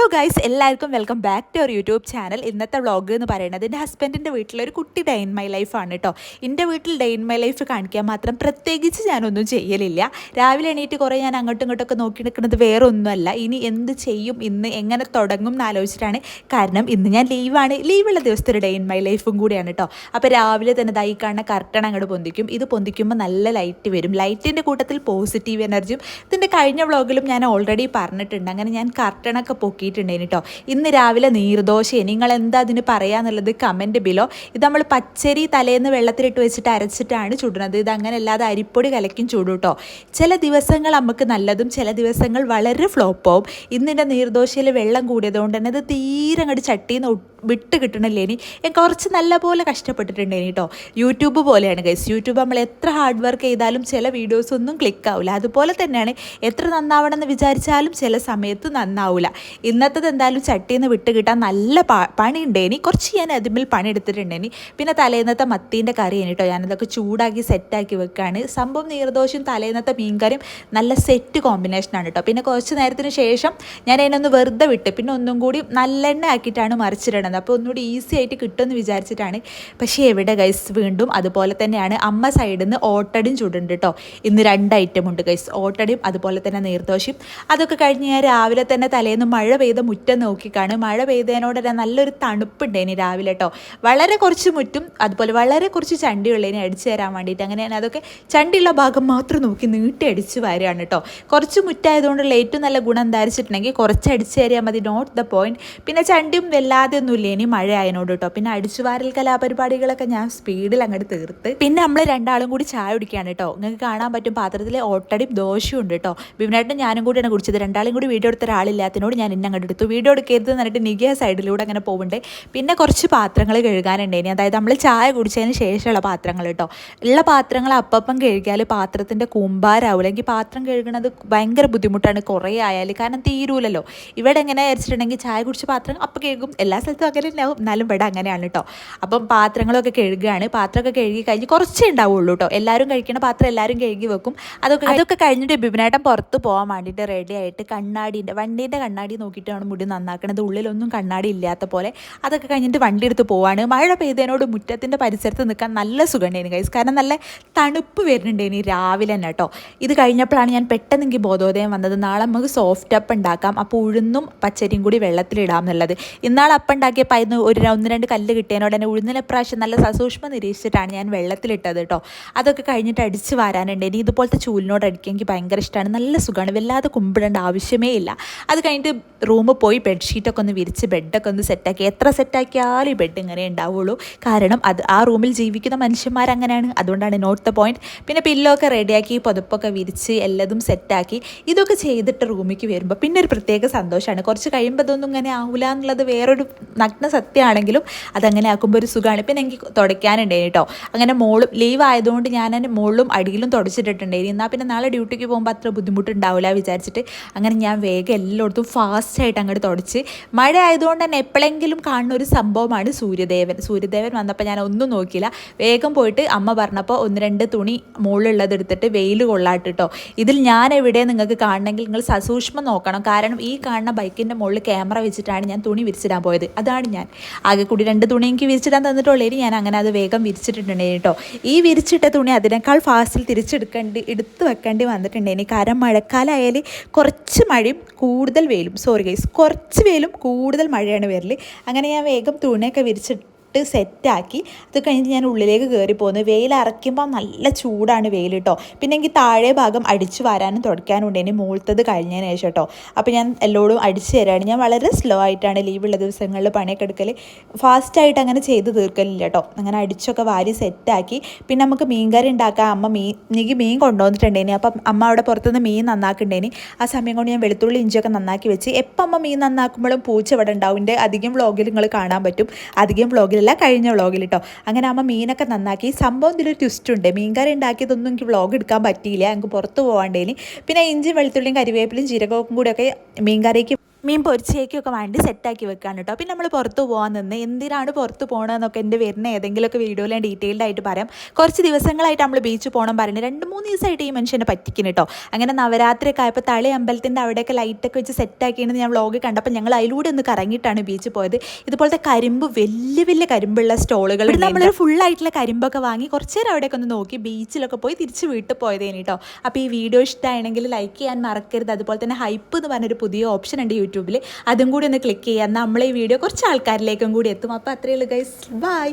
Hello guys എല്ലാവർക്കും welcome back to our YouTube channel ഇന്നത്തെ vlog എന്ന് പറയുന്നത് എന്റെ ഹസ്ബൻഡിന്റെ വീട്ടിലൊരു കുട്ടി ഡേ ഇൻ മൈ ലൈഫാണ് കേട്ടോ എന്റെ വീട്ടിൽ ഡേ ഇൻ മൈ ലൈഫ് കാണിക്കാൻ മാത്രം പ്രത്യേകിച്ച് ഞാനൊന്നും ചെയ്യലില്ല. രാവിലെ എണീറ്റ് കുറേ ഞാൻ അങ്ങോട്ടും ഇങ്ങോട്ടൊക്കെ നോക്കി നിൽക്കുന്നത് വേറെ ഒന്നുമല്ല ഇനി എന്ത് ചെയ്യും ഇന്ന് എങ്ങനെ തുടങ്ങും എന്ന് ആലോചിച്ചിട്ടാണ്. കാരണം ഇന്ന് ഞാൻ ലീവാണ് ലീവുള്ള ദിവസത്തെ ഒരു ഡേ ഇൻ മൈ ലൈഫും കൂടിയാണ് കേട്ടോ അപ്പോൾ രാവിലെ തന്നെ ദൈ കാണുന്ന കർട്ടൺ അങ്ങോട്ട് പൊന്തിക്കും. ഇത് പൊന്തിക്കുമ്പോൾ നല്ല ലൈറ്റ് വരും. ലൈറ്റിന്റെ കൂട്ടത്തിൽ പോസിറ്റീവ് എനർജിയും ഇതിന്റെ കഴിഞ്ഞ വ്ളോഗിലും ഞാൻ ഓൾറെഡി പറഞ്ഞിട്ടുണ്ട്. അങ്ങനെ ഞാൻ കർട്ടണൊക്കെ പൊക്കിയിട്ടുണ്ടേന് കേട്ടോ. ഇന്ന് രാവിലെ നീർദോശയെ നിങ്ങൾ എന്താ അതിന് പറയാന്നുള്ളത് കമന്റ് ബിലോ ഇത് നമ്മൾ പച്ചരി തലേന്ന് വെള്ളത്തിലിട്ട് വെച്ചിട്ട് അരച്ചിട്ടാണ് ചുടുന്നത്. ഇത് അങ്ങനെ അല്ലാതെ അരിപ്പൊടി കലക്കും ചൂടും കേട്ടോ. ചില ദിവസങ്ങൾ നമുക്ക് നല്ലതും ചില ദിവസങ്ങൾ വളരെ ഫ്ലോപ്പാവും ഇന്നിന്റെ നീർദോശയിൽ വെള്ളം കൂടിയതുകൊണ്ട് തന്നെ ഇത് തീരെ അങ്ങോട്ട് ചട്ടിയിൽ നിന്ന് വിട്ട് കിട്ടണില്ലേ ഇനി കുറച്ച് നല്ല പോലെ കഷ്ടപ്പെട്ടിട്ടുണ്ട് ഇനി കേട്ടോ യൂട്യൂബ് പോലെയാണ് ഗൈസ് യൂട്യൂബ് നമ്മൾ എത്ര ഹാർഡ് വർക്ക് ചെയ്താലും ചില വീഡിയോസ് ഒന്നും ക്ലിക്ക് ആവില്ല അതുപോലെ തന്നെയാണ് എത്ര നന്നാവണം എന്ന് വിചാരിച്ചാലും ചില സമയത്ത് നന്നാവില്ല ഇന്നത്തത് എന്തായാലും ചട്ടിയിൽ നിന്ന് വിട്ട് കിട്ടാൻ നല്ല പണി ഇനി കുറച്ച് ഞാൻ അതിമിൽ പണി എടുത്തിട്ടുണ്ടേനി പിന്നെ തലേന്നത്തെ മത്തീന്റെ കറി കേട്ടോ ഞാനതൊക്കെ ചൂടാക്കി സെറ്റാക്കി വെക്കുകയാണ് സംഭവം നീർദോഷം തലേന്നത്തെ മീൻകറിയും നല്ല സെറ്റ് കോമ്പിനേഷനാണ് കേട്ടോ പിന്നെ കുറച്ച് നേരത്തിന് ശേഷം ഞാൻ അതിനൊന്ന് വെറുതെ വിട്ട്. പിന്നെ ഒന്നും കൂടി നല്ലെണ്ണ ആക്കിയിട്ടാണ് മറിച്ചിടണത് അപ്പോൾ ഒന്നുകൂടി ഈസി ആയിട്ട് കിട്ടുമെന്ന് വിചാരിച്ചിട്ടാണ്. പക്ഷേ എവിടെ ഗൈസ് വീണ്ടും അതുപോലെ തന്നെയാണ് അമ്മ സൈഡിൽ നിന്ന് ഓട്ടടിയും ചൂടുണ്ട് കേട്ടോ ഇന്ന് രണ്ട് ഐറ്റം ഉണ്ട് ഗൈസ് ഓട്ടടിയും അതുപോലെ തന്നെ നീർദോശയും. അതൊക്കെ കഴിഞ്ഞ് ഞാൻ രാവിലെ തന്നെ തലേന്ന് മഴ പെയ്ത മുറ്റം നോക്കിക്കാണ്. മഴ പെയ്തതിനോട് നല്ലൊരു തണുപ്പുണ്ടേനി രാവിലെ കേട്ടോ വളരെ കുറച്ച് മുറ്റും അതുപോലെ വളരെ കുറച്ച് ചണ്ടിയുള്ളതിനെ അടിച്ചു തരാൻ വേണ്ടിയിട്ട് അങ്ങനെ ഞാൻ അതൊക്കെ ചണ്ടിയുള്ള ഭാഗം മാത്രം നോക്കി നീട്ടി അടിച്ചു വരികയാണ് കേട്ടോ കുറച്ച് മുറ്റായതുകൊണ്ടുള്ള ഏറ്റവും നല്ല ഗുണം എന്താ വെച്ചിട്ടുണ്ടെങ്കിൽ കുറച്ച് അടിച്ചു തരിയാൽ മതി നോട്ട് ദ പോയിന്റ് പിന്നെ ചണ്ടിയും വല്ലാതെ ഒന്നുമില്ല ഇനി മഴ ആയതിനോട് കേട്ടോ പിന്നെ അടിച്ചുവാരൽ കലാപരിപാടികളൊക്കെ ഞാൻ സ്പീഡിൽ അങ്ങോട്ട് തീർത്ത്. പിന്നെ നമ്മൾ രണ്ടാളും കൂടി ചായ കുടിക്കുകയാണ് കേട്ടോ നിങ്ങൾക്ക് കാണാൻ പറ്റും പാത്രത്തിൽ ഓട്ടടിയും ദോശയും ഉണ്ട് കേട്ടോ ബിബിനായിട്ടും ഞാനും കൂടിയാണ് കുടിച്ചത്. രണ്ടാളും കൂടി വീഡിയോ എടുത്ത ഒരാളില്ലാത്തതിനോട് ഞാൻ ഇന്നെ അങ്ങോട്ട് എടുത്തു. വീഡിയോ എടുക്കരുത് എന്നിട്ട് നികിയ സൈഡിലൂടെ അങ്ങനെ പോകുന്നുണ്ട് പിന്നെ കുറച്ച് പാത്രങ്ങൾ കഴുകാനുണ്ടേനി അതായത് നമ്മൾ ചായ കുടിച്ചതിന് ശേഷമുള്ള പാത്രങ്ങൾ കേട്ടോ ഉള്ള പാത്രങ്ങൾ അപ്പം കഴുകിയാൽ പാത്രത്തിന്റെ കൂമ്പാരാവില്ല എനിക്ക് പാത്രം കഴുകണത് ഭയങ്കര ബുദ്ധിമുട്ടാണ്. കുറേ ആയാൽ കാരണം തീരൂലല്ലോ. ഇവിടെ എങ്ങനെ വിചാരിച്ചിട്ടുണ്ടെങ്കിൽ ചായ കുടിച്ച പാത്രം അപ്പം കഴുകും. എല്ലാ സ്ഥലത്തും അങ്ങനെ ഉണ്ടാവും എന്നാലും ഇവിടെ അങ്ങനെയാണ് കേട്ടോ അപ്പം പാത്രങ്ങളൊക്കെ കഴുകുകയാണ് പാത്രമൊക്കെ കഴുകി കഴിഞ്ഞ് കുറച്ചേ ഉണ്ടാവുള്ളൂ കേട്ടോ എല്ലാവരും കഴിക്കുന്ന പാത്രം എല്ലാവരും കഴുകി വെക്കും. അതൊക്കെ അതൊക്കെ കഴിഞ്ഞിട്ട് ബിബിനേട്ടൻ പുറത്ത് പോകാൻ വേണ്ടിയിട്ട് റെഡി ആയിട്ട് കണ്ണാടിന്റെ വണ്ടീന്റെ കണ്ണാടി നോക്കിയിട്ടാണ് മുടി നന്നാക്കണത്. ഉള്ളിലൊന്നും കണ്ണാടി ഇല്ലാത്ത പോലെ അതൊക്കെ കഴിഞ്ഞിട്ട് വണ്ടി എടുത്ത് പോവാണ്. മഴ പെയ്തതിനോട് മുറ്റത്തിന്റെ പരിസരത്ത് നിൽക്കാൻ നല്ല സുഖമുണ്ടായിരുന്നു കൈസ് കാരണം നല്ല തണുപ്പ് വരുന്നുണ്ടേനി രാവിലെ തന്നെ കേട്ടോ ഇത് കഴിഞ്ഞപ്പോഴാണ് ഞാൻ പെട്ടെന്ന് എനിക്ക് ബോധോദയം വന്നത്. നാളെ നമുക്ക് സോഫ്റ്റ് അപ്പ് ഉണ്ടാക്കാം. അപ്പോൾ ഉഴുന്നും പച്ചരിയും കൂടി വെള്ളത്തിലിടാം എന്നുള്ളത്. ഇന്നാൾ അപ്പം അതിന് ഒരു ഒന്ന് രണ്ട് കല്ല് കിട്ടിയതിനോട് തന്നെ ഉഴുന്നിലെ പ്രാവശ്യം നല്ല സസൂക്ഷ്മം നിരീക്ഷിച്ചിട്ടാണ് ഞാൻ വെള്ളത്തിലിട്ടത് കേട്ടോ. അതൊക്കെ കഴിഞ്ഞിട്ട് അടിച്ച് വാരാനുണ്ട്. ഇനി ഇതുപോലത്തെ ചൂലിനോട് അടിക്കാൻ എനിക്ക് ഭയങ്കര ഇഷ്ടമാണ് നല്ല സുഖമാണ്. വല്ലാതെ കുമ്പിടേണ്ട ആവശ്യമേ ഇല്ല. അത് കഴിഞ്ഞിട്ട് റൂമിൽ പോയി ബെഡ്ഷീറ്റൊക്കെ ഒന്ന് വിരിച്ച് ബെഡൊക്കെ ഒന്ന് സെറ്റാക്കി എത്ര സെറ്റാക്കിയാലും ഈ ബെഡ് ഇങ്ങനെ ഉണ്ടാവുള്ളൂ. കാരണം അത് ആ റൂമിൽ ജീവിക്കുന്ന മനുഷ്യന്മാർ അങ്ങനെയാണ്. അതുകൊണ്ടാണ് നോട്ട് ദ പോയിന്റ് പിന്നെ പില്ലോ ഒക്കെ റെഡിയാക്കി പുതപ്പൊക്കെ വിരിച്ച് എല്ലാതും സെറ്റാക്കി ഇതൊക്കെ ചെയ്തിട്ട് റൂമിലേക്ക് വരുമ്പോൾ പിന്നെ ഒരു പ്രത്യേക സന്തോഷമാണ്. കുറച്ച് കഴിയുമ്പോൾ അതൊന്നും ഇങ്ങനെ ആവില്ല എന്നുള്ളത് വേറൊരു നഗ്ന സത്യമാണെങ്കിലും അതങ്ങനെ ആക്കുമ്പോൾ ഒരു സുഖമാണ് പിന്നെ എനിക്ക് തുടയ്ക്കാനുണ്ടായിരുന്നു കേട്ടോ അങ്ങനെ മോളും ലീവ് ആയതുകൊണ്ട് ഞാൻ എന്റെ മുകളിലും അടിയിലും തുടച്ചിട്ടുണ്ടായിരുന്നു എന്നാൽ പിന്നെ നാളെ ഡ്യൂട്ടിക്ക് പോകുമ്പോൾ അത്ര ബുദ്ധിമുട്ടുണ്ടാവില്ല വിചാരിച്ചിട്ട് അങ്ങനെ ഞാൻ വേഗം എല്ലായിടത്തും ഫാസ്റ്റായിട്ട് അങ്ങോട്ട് തുടച്ച്. മഴ ആയതുകൊണ്ട് തന്നെ എപ്പോഴെങ്കിലും കാണുന്ന ഒരു സംഭവമാണ് സൂര്യദേവൻ. സൂര്യദേവൻ വന്നപ്പോൾ ഞാൻ ഒന്നും നോക്കിയില്ല. വേഗം പോയിട്ട് അമ്മ പറഞ്ഞപ്പോൾ ഒന്ന് രണ്ട് തുണി മുകളിലുള്ളത് എടുത്തിട്ട് വെയിൽ കൊള്ളാട്ട് കേട്ടോ ഇതിൽ ഞാൻ എവിടെ നിങ്ങൾക്ക് കാണണമെങ്കിൽ നിങ്ങൾ സസൂക്ഷ്മം നോക്കണം. കാരണം ഈ കാണുന്ന ബൈക്കിന്റെ മുകളിൽ ക്യാമറ വെച്ചിട്ടാണ് ഞാൻ തുണി വിരിച്ചിടാൻ പോയത്. അതാണ് ഞാൻ. ആകെ കൂടി രണ്ട് തുണി എനിക്ക് വിരിച്ചിടാൻ തന്നിട്ടുള്ളേരി ഞാൻ അങ്ങനെ അത് വേഗം വിരിച്ചിട്ടുണ്ടേ കേട്ടോ. ഈ വിരിച്ചിട്ട തുണി അതിനേക്കാൾ ഫാസ്റ്റിൽ തിരിച്ചെടുക്കേണ്ടി എടുത്ത് വെക്കേണ്ടി വന്നിട്ടുണ്ടേനി കാരണം മഴക്കാലമായാൽ കുറച്ച് മഴയും കൂടുതൽ വെയിലും. സോറി ഗൈസ് കുറച്ച് വെയിലും കൂടുതൽ മഴയാണ് വരൽ അങ്ങനെ ഞാൻ വേഗം തുണിയൊക്കെ വിരിച്ചിട്ട് ഇട്ട് സെറ്റാക്കി. അത് കഴിഞ്ഞിട്ട് ഞാൻ ഉള്ളിലേക്ക് കയറി പോകുന്നു വെയിൽ അറയ്ക്കുമ്പോൾ നല്ല ചൂടാണ് വെയിൽ കേട്ടോ പിന്നെ എനിക്ക് താഴെ ഭാഗം അടിച്ചു വരാനും തുടയ്ക്കാനും ഉണ്ട് ഇനി മൂളത്തത് കഴിഞ്ഞതിന് ശേഷം കേട്ടോ അപ്പോൾ ഞാൻ എല്ലോടും അടിച്ചു തരാണ്. ഞാൻ വളരെ സ്ലോ ആയിട്ടാണ് ലീവുള്ള ദിവസങ്ങളിൽ പണിയൊക്കെ എടുക്കൽ ഫാസ്റ്റായിട്ട് അങ്ങനെ ചെയ്ത് തീർക്കലില്ല കേട്ടോ അങ്ങനെ അടിച്ചൊക്കെ വാരി സെറ്റാക്കി. പിന്നെ നമുക്ക് മീൻകറി ഉണ്ടാക്കാം. അമ്മ മീൻ എനിക്ക് മീൻ കൊണ്ടുവന്നിട്ടുണ്ടേനി. അപ്പം അമ്മ അവിടെ പുറത്തുനിന്ന് മീൻ നന്നാക്കുന്നുണ്ടേനി ആ സമയം കൊണ്ട് ഞാൻ വെളുത്തുള്ളി ഇഞ്ചിയൊക്കെ നന്നാക്കി വെച്ച്. എപ്പം അമ്മ മീൻ നന്നാക്കുമ്പോഴും പൂച്ച ഇവിടെ ഉണ്ടാവും. എന്റെ അധികം വ്ളോഗിൽ നിങ്ങൾ കാണാൻ പറ്റും. അധികം വ്ളോഗിൽ വ്ളോഗിലല്ല കഴിഞ്ഞ വ്ളോഗിൽ കേട്ടോ അങ്ങനെ അമ്മ മീനൊക്കെ നന്നാക്കി. സംഭവം ഇതിലൊരു ട്വിസ്റ്റ് ഉണ്ട്. മീൻകറി ഉണ്ടാക്കിയതൊന്നും എനിക്ക് വ്ളോഗ് എടുക്കാൻ പറ്റിയില്ല. എനിക്ക് പുറത്ത് പോകാണ്ടേനി പിന്നെ ഇഞ്ചി വെളുത്തുള്ളിയും കരിവേപ്പിലും ജീരകവും കൂടിയൊക്കെ മീൻകറിക്ക് മീൻ പൊരിച്ചേക്കൊക്കെ വേണ്ടി സെറ്റാക്കി വെക്കാണ് കേട്ടോ. പിന്നെ നമ്മൾ പുറത്ത് പോകാൻ നിന്ന് എന്തിനാണ് പുറത്ത് പോകണമെന്നൊക്കെ എന്റെ വരുന്ന ഏതെങ്കിലുമൊക്കെ വീഡിയോയിൽ ഞാൻ ഡീറ്റെയിൽഡ് ആയിട്ട് പറയാം. കുറച്ച് ദിവസങ്ങളായിട്ട് നമ്മൾ ബീച്ച് പോകണം പറയുന്നത് രണ്ട് മൂന്ന് ദിവസമായിട്ട് ഈ മനുഷ്യനെ പറ്റിക്കുന്നു കേട്ടോ. അങ്ങനെ നവരാത്രിയൊക്കെ ആയപ്പോൾ തളി അമ്പലത്തിന്റെ അവിടെയൊക്കെ ലൈറ്റൊക്കെ വെച്ച് സെറ്റാക്കിയെന്ന് ഞാൻ വ്ളോഗ് കണ്ടപ്പോൾ ഞങ്ങൾ അതിലൂടെ ഒന്ന് കറങ്ങിയിട്ടാണ് ബീച്ച് പോയത്. ഇതുപോലത്തെ കരിമ്പ് വലിയ വലിയ കരിമ്പുള്ള സ്റ്റോളുകൾ നമ്മളൊരു ഫുള്ളായിട്ടുള്ള കരിമ്പൊക്കെ വാങ്ങി കുറച്ച് നേരം അവിടെയൊക്കെ ഒന്ന് നോക്കി ബീച്ചിലൊക്കെ പോയി തിരിച്ച് വീട്ടിൽ പോയതേനി കേട്ടോ. അപ്പോൾ ഈ വീഡിയോ ഇഷ്ടമാണെങ്കിൽ ലൈക്ക് ചെയ്യാൻ മറക്കരുത്. അതുപോലെ തന്നെ ഹൈപ്പ് എന്ന് പറഞ്ഞൊരു പുതിയ ഓപ്ഷൻ ഉണ്ട് യൂട്യൂബിൽ അതും കൂടി ഒന്ന് ക്ലിക്ക് എന്നാൽ നമ്മളെ ഈ വീഡിയോ കുറച്ച് ആൾക്കാരിലേക്കും കൂടി എത്തും. അപ്പോൾ അത്രയേ ഉള്ളൂ ഗൈസ് ബൈ